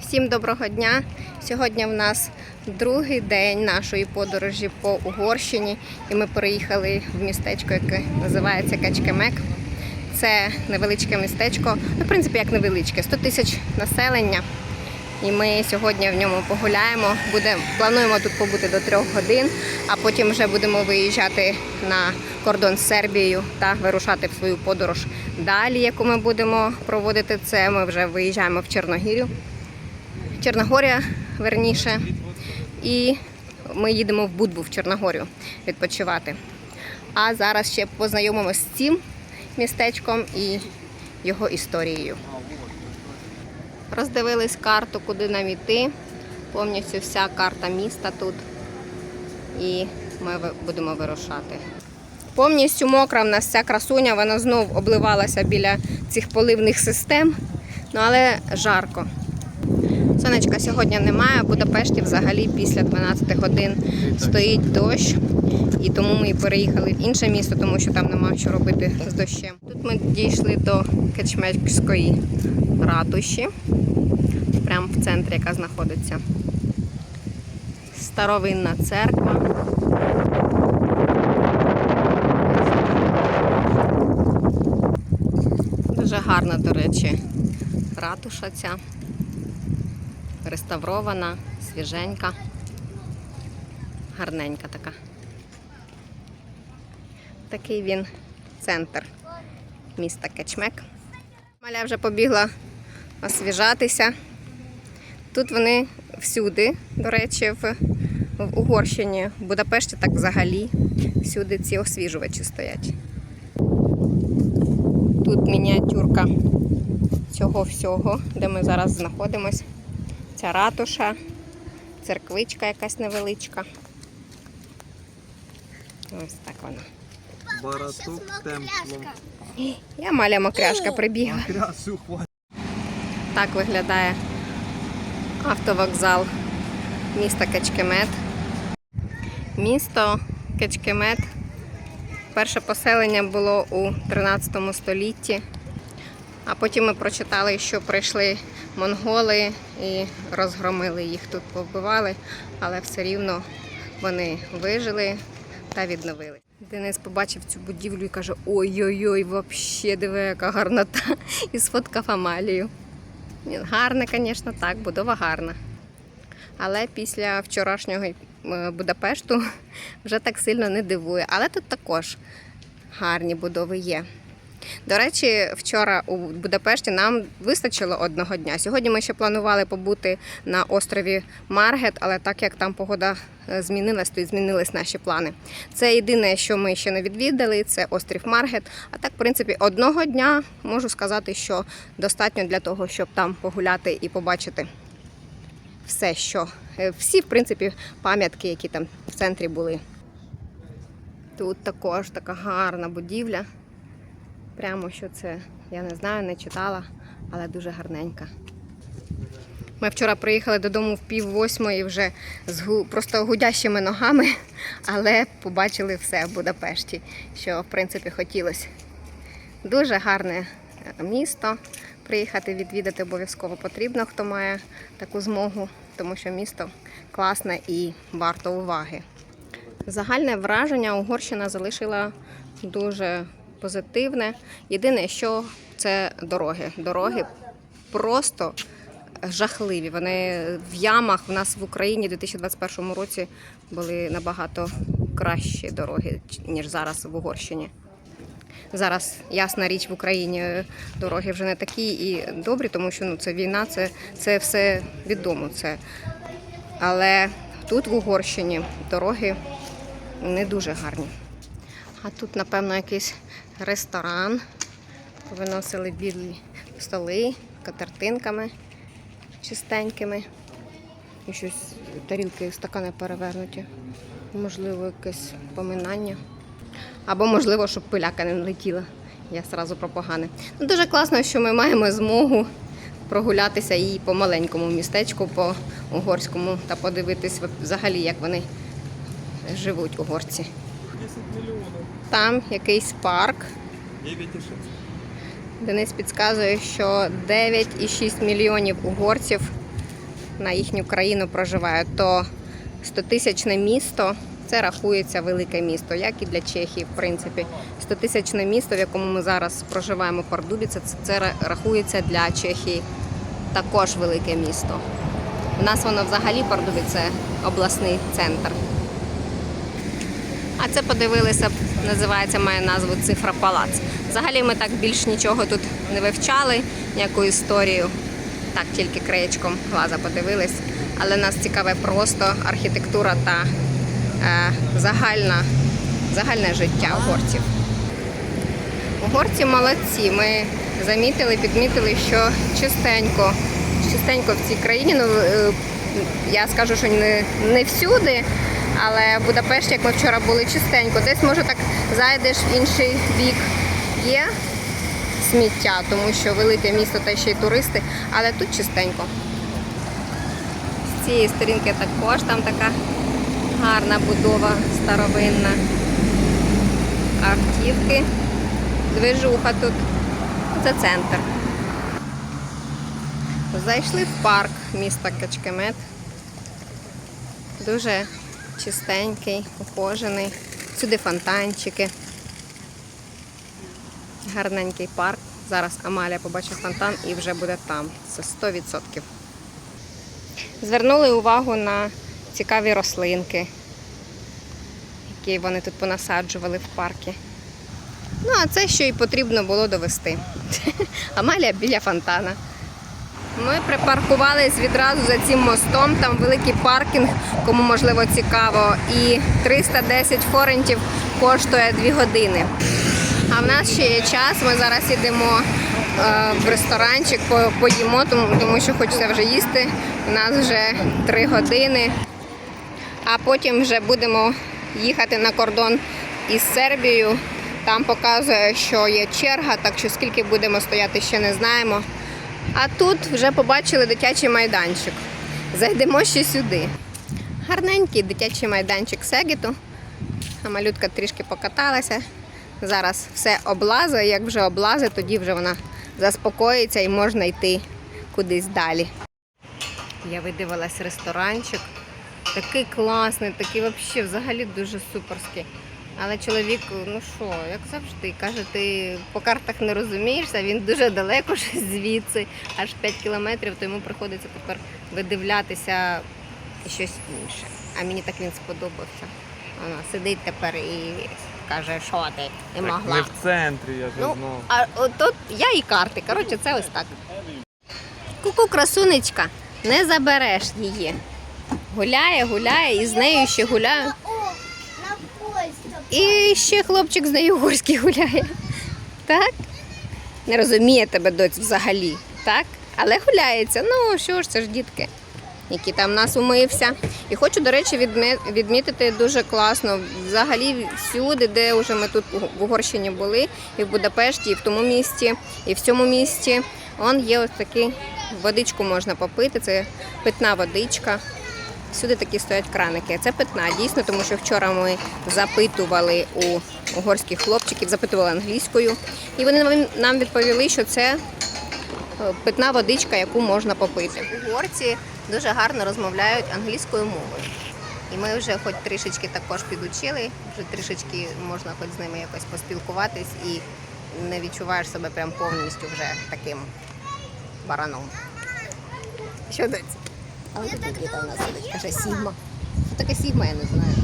Всім доброго дня! Сьогодні в нас другий день нашої подорожі по Угорщині, і ми переїхали в містечко, яке називається Качкемек. Це невеличке містечко, ну, в принципі, як невеличке, 100 тисяч населення. І ми сьогодні в ньому погуляємо. Буде, плануємо тут побути до трьох годин, а потім вже будемо виїжджати на кордон з Сербією та вирушати в свою подорож далі, яку ми будемо проводити. Це ми вже виїжджаємо в Чорногір'ю. Чорногорія, верніше. І ми їдемо в Будбу в Чорногорію відпочивати. А зараз ще познайомимося з цим містечком і його історією. Роздивились карту, куди нам іти. Повністю вся карта міста тут. І ми будемо вирушати. Повністю мокра в нас ця красуня, вона знов обливалася біля цих поливних систем, ну але жарко. Сонечка сьогодні немає. В Будапешті взагалі після 12 годин стоїть дощ. І тому ми переїхали в інше місто, тому що там нема що робити з дощем. Тут ми дійшли до Кечмецької ратуші, прямо в центрі, яка знаходиться. Старовинна церква. Дуже гарна, до речі, ратуша ця реставрована, свіженька, гарненька така. Такий він центр міста Кечмек. Маля вже побігла освіжатися. Тут вони всюди, до речі, в, в Угорщині, в Будапешті так взагалі. Всюди ці освіжувачі стоять. Тут мініатюрка цього всього, де ми зараз знаходимось. Ця ратуша, церквичка якась невеличка. Ось так вона. Баратук темплом. Я маля мокряшка прибігла. Так виглядає автовокзал міста Кечкемет. Місто Кечкемет. Перше поселення було у 13 столітті, а потім ми прочитали, що прийшли монголи і розгромили їх тут, повбивали, але все рівно вони вижили та відновили. Денис побачив цю будівлю і каже: ой-ой-ой, взагалі диви, яка гарнота. І сфоткав Амалію. Гарна, звісно, так, будова гарна. Але після вчорашнього е, Будапешту вже так сильно не дивує. Але тут також гарні будови є. До речі, вчора у Будапешті нам вистачило одного дня. Сьогодні ми ще планували побути на острові Маргет, але так як там погода е, змінилась, то й змінились наші плани. Це єдине, що ми ще не відвідали, це острів Маргет. А так, в принципі, одного дня можу сказати, що достатньо для того, щоб там погуляти і побачити все, що е, всі, в принципі, пам'ятки, які там в центрі були. Тут також така гарна будівля. Прямо що це, я не знаю, не читала, але дуже гарненька. Ми вчора приїхали додому в пів восьмої вже з гу- просто гудящими ногами, але побачили все в Будапешті, що в принципі хотілося. Дуже гарне е, місто. Приїхати відвідати обов'язково потрібно, хто має таку змогу, тому що місто класне і варто уваги. Загальне враження Угорщина залишила дуже позитивне. Єдине, що це дороги. Дороги просто жахливі. Вони в ямах. У нас в Україні у 2021 році були набагато кращі дороги, ніж зараз в Угорщині. Зараз ясна річ в Україні дороги вже не такі і добрі, тому що ну це війна, це, це все відомо. Це. Але тут в Угорщині дороги не дуже гарні. А тут, напевно, якийсь ресторан. Виносили білі столи катертинками чистенькими. І щось тарілки, стакани перевернуті. Можливо, якесь поминання. Або, можливо, щоб пиляка не летіла. Я сразу про погане. Ну, дуже класно, що ми маємо змогу прогулятися і по маленькому містечку, по угорському, та подивитись взагалі, як вони живуть угорці. 10 мільйонів. Там якийсь парк. 9,6. Денис підказує, що 9,6 мільйонів угорців на їхню країну проживають, то 100-тисячне місто це рахується велике місто, як і для Чехії, в принципі. 100-тисячне місто, в якому ми зараз проживаємо, Пардубіце, це, це рахується для Чехії також велике місто. У нас воно взагалі Пардубіце обласний центр. А це подивилися, називається, має назву Цифра Палац. Взагалі ми так більш нічого тут не вивчали, ніяку історію. Так, тільки краєчком глаза подивились. Але нас цікаве просто архітектура та е, загальна, загальне життя угорців. Угорці молодці. Ми замітили, підмітили, що чистенько, чистенько в цій країні. Ну, е, я скажу, що не, не всюди, але в Будапешті, як ми вчора були, чистенько. Десь може так зайдеш в інший бік. Є сміття, тому що велике місто та ще й туристи, але тут чистенько. З цієї сторінки також там така гарна будова старовинна. Автівки. Движуха тут. Це центр. Зайшли в парк міста Качкемет. Дуже чистенький, ухожений. Сюди фонтанчики. Гарненький парк. Зараз Амалія побачить фонтан і вже буде там. Це 100%. Звернули увагу на цікаві рослинки, які вони тут понасаджували в паркі. Ну, а це що і потрібно було довести. Амалія біля фонтана. Ми припаркувались відразу за цим мостом. Там великий паркінг, кому можливо цікаво. І 310 форентів коштує 2 години. А в нас ще є час. Ми зараз йдемо е, в ресторанчик, поїмо, тому, тому що хочеться вже їсти. У нас вже 3 години. А потім вже будемо їхати на кордон із Сербією. Там показує, що є черга, так що скільки будемо стояти, ще не знаємо. А тут вже побачили дитячий майданчик. Зайдемо ще сюди. Гарненький дитячий майданчик Сегіту. А малютка трішки покаталася. Зараз все облазить. Як вже облазить, тоді вже вона заспокоїться і можна йти кудись далі. Я видивилась ресторанчик. Такий класний, такий взагалі дуже суперський. Але чоловік, ну що, як завжди, каже, ти по картах не розумієшся, він дуже далеко ж звідси, аж 5 кілометрів, то йому приходиться тепер видивлятися щось інше. А мені так він сподобався. Вона сидить тепер і каже, що ти не Так, могла. ми в центрі, я ж Ну, знав. а от тут я і карти. Коротше, це ось так. Ку-ку, красунечка, не забереш її. Гуляє, гуляє, і з нею ще гуляю. І ще хлопчик з нею угорський гуляє. Так? Не розуміє тебе доць взагалі, так? Але гуляється. Ну, що ж, це ж дітки, які там нас умився. І хочу, до речі, відмі- відмітити дуже класно. Взагалі всюди, де вже ми тут в Угорщині були, і в Будапешті, і в тому місті, і в цьому місті. Он є ось такий водичку можна попити. Це питна водичка. Всюди такі стоять краники. Це питна, дійсно, тому що вчора ми запитували у угорських хлопчиків, запитували англійською, і вони нам- відповіли, що це е, питна водичка, яку можна попити. Угорці дуже гарно розмовляють англійською мовою. І ми вже хоч трішечки також підучили, вже трішечки можна хоч з ними якось поспілкуватись і не відчуваєш себе прям повністю вже таким бараном. Що доці? Але тут діта у нас каже Сігма. Що таке Сігма, я не знаю.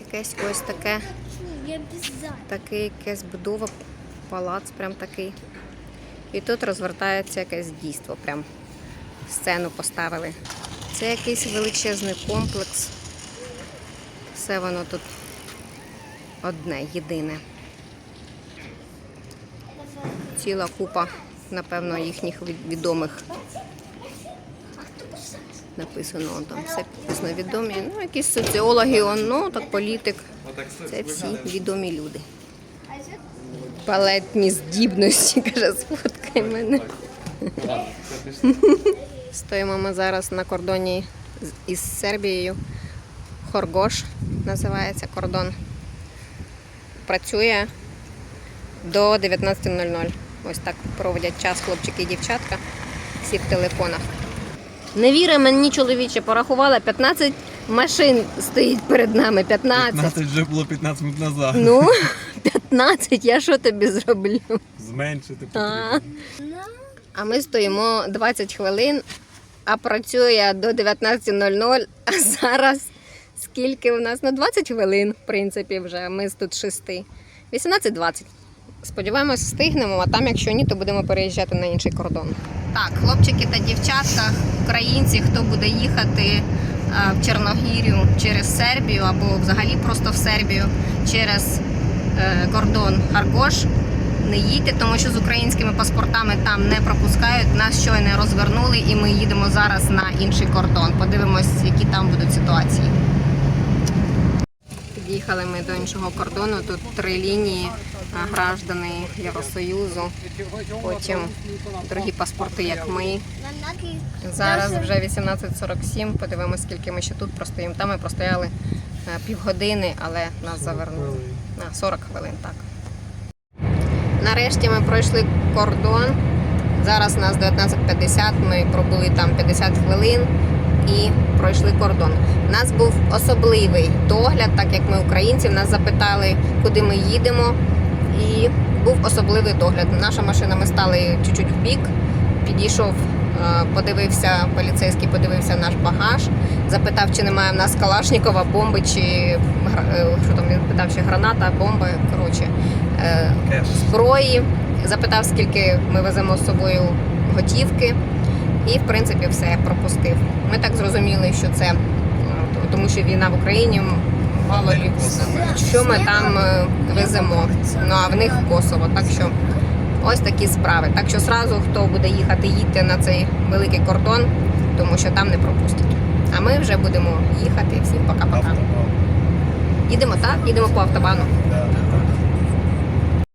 Якесь ось таке, я обязательно. якесь будова, палац прям такий. І тут розвертається якесь дійство, прям сцену поставили. Це якийсь величезний комплекс. Все воно тут одне, єдине. Ціла купа, напевно, їхніх відомих. Написано он там все підписано відомі. Ну, якісь соціологи, ну так політик. Це всі відомі люди. Палетні здібності, каже, сфоткай мене. Стоїмо ми зараз на кордоні із Сербією. Хоргош називається кордон. Працює до 19.00. Ось так проводять час хлопчики і дівчатка. всі в телефонах. Не віри мені, чоловіче, порахувала 15 машин стоїть перед нами. 15. 15 вже було 15 минут назад. Ну, 15, я що тобі зроблю? Зменшити А. потрібно. А ми стоїмо 20 хвилин, а працює до 19.00. А зараз скільки у нас? Ну, 20 хвилин, в принципі, вже. Ми з тут 6. 18.20. Сподіваємось, встигнемо, а там, якщо ні, то будемо переїжджати на інший кордон. Так, хлопчики та дівчатка, українці, хто буде їхати е, в Чорногірію через Сербію або взагалі просто в Сербію через е, кордон Харгош. Не їдьте, тому що з українськими паспортами там не пропускають. Нас щойно розвернули, і ми їдемо зараз на інший кордон. Подивимось, які там будуть ситуації. Під'їхали ми до іншого кордону. Тут три лінії граждани Євросоюзу. Потім дорогі паспорти, як ми. Зараз вже 18.47. Подивимось, скільки ми ще тут простоїмо. Там ми простояли е, півгодини, але нас завернули. На 40 хвилин, так. Нарешті ми пройшли кордон. Зараз у нас 19.50, ми пробули там 50 хвилин і пройшли кордон. У нас був особливий догляд, так як ми українці, нас запитали, куди ми їдемо. І був особливий догляд. Наша машина, ми стали чуть-чуть в бік, підійшов, е, подивився, поліцейський подивився наш багаж, запитав, чи немає в нас Калашникова, бомби, чи е, що там він питав, чи граната, бомби. Коротше, е, зброї, запитав, скільки ми веземо з собою готівки, і в принципі все пропустив. Ми так зрозуміли, що це е, тому, що війна в Україні. Мало лі що ми там е, веземо. Ну а в них Косово. Так що ось такі справи. Так що зразу, хто буде їхати, їдьте на цей великий кордон, тому що там не пропустять. А ми вже будемо їхати. Всім пока-пока. Їдемо так, їдемо по автобану.